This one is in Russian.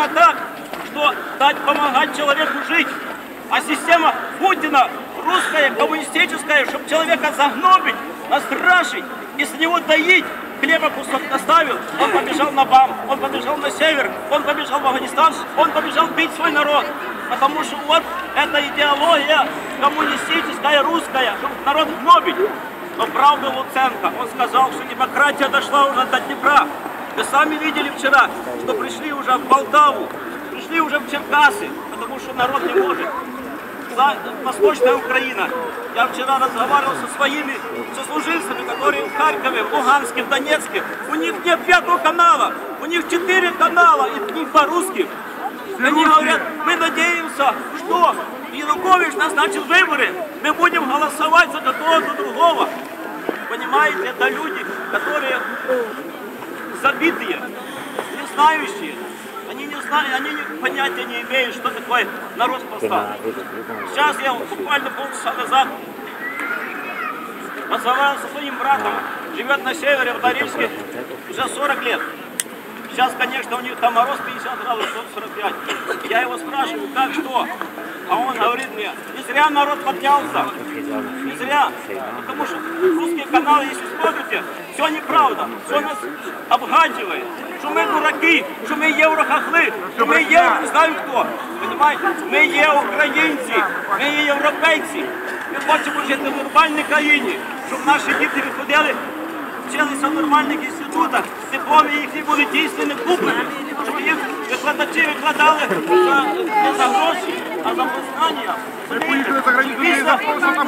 устроена так, что дать помогать человеку жить. А система Путина, русская, коммунистическая, чтобы человека загнобить, настрашить и с него доить, хлеба кусок доставил, он побежал на БАМ, он побежал на север, он побежал в Афганистан, он побежал бить свой народ. Потому что вот эта идеология коммунистическая, русская, чтобы народ гнобить. Но правда Луценко, он сказал, что демократия дошла уже до Днепра. Вы сами видели вчера, что пришли уже в Полтаву, пришли уже в Черкасы, потому что народ не может. За- Восточная Украина. Я вчера разговаривал со своими сослуживцами, которые в Харькове, в Луганске, в Донецке. У них нет пятого канала, у них четыре канала, и них по-русски. Они говорят, мы надеемся, что Янукович назначил выборы, мы будем голосовать за какого-то другого. Понимаете, это люди, которые забитые, не знающие. Они не знают, они не- понятия не имеют, что такое народ поставил. Сейчас я буквально полчаса назад разговаривал со своим братом, живет на севере, в Норильске, уже 40 лет. Сейчас, конечно, у них там мороз 50 градусов, 45. Я его спрашиваю, как что? А он говорит мне, не зря народ поднялся. Не зря. Потому что русские каналы, если смотрите, все неправда. Все нас обгадивает. Что мы дураки, що ми єврохахли, що ми є не знаю хто. Понимаете? Ми є українці, ми є європейці. Ми хочемо жити в нормальній країні, щоб наші діти виходили вчилися в нормальних інститутах, дипломи їхні були дійсно не куплені, щоб їх викладачі викладали за, не за гроші, а за познання. Ми поїхали за границю,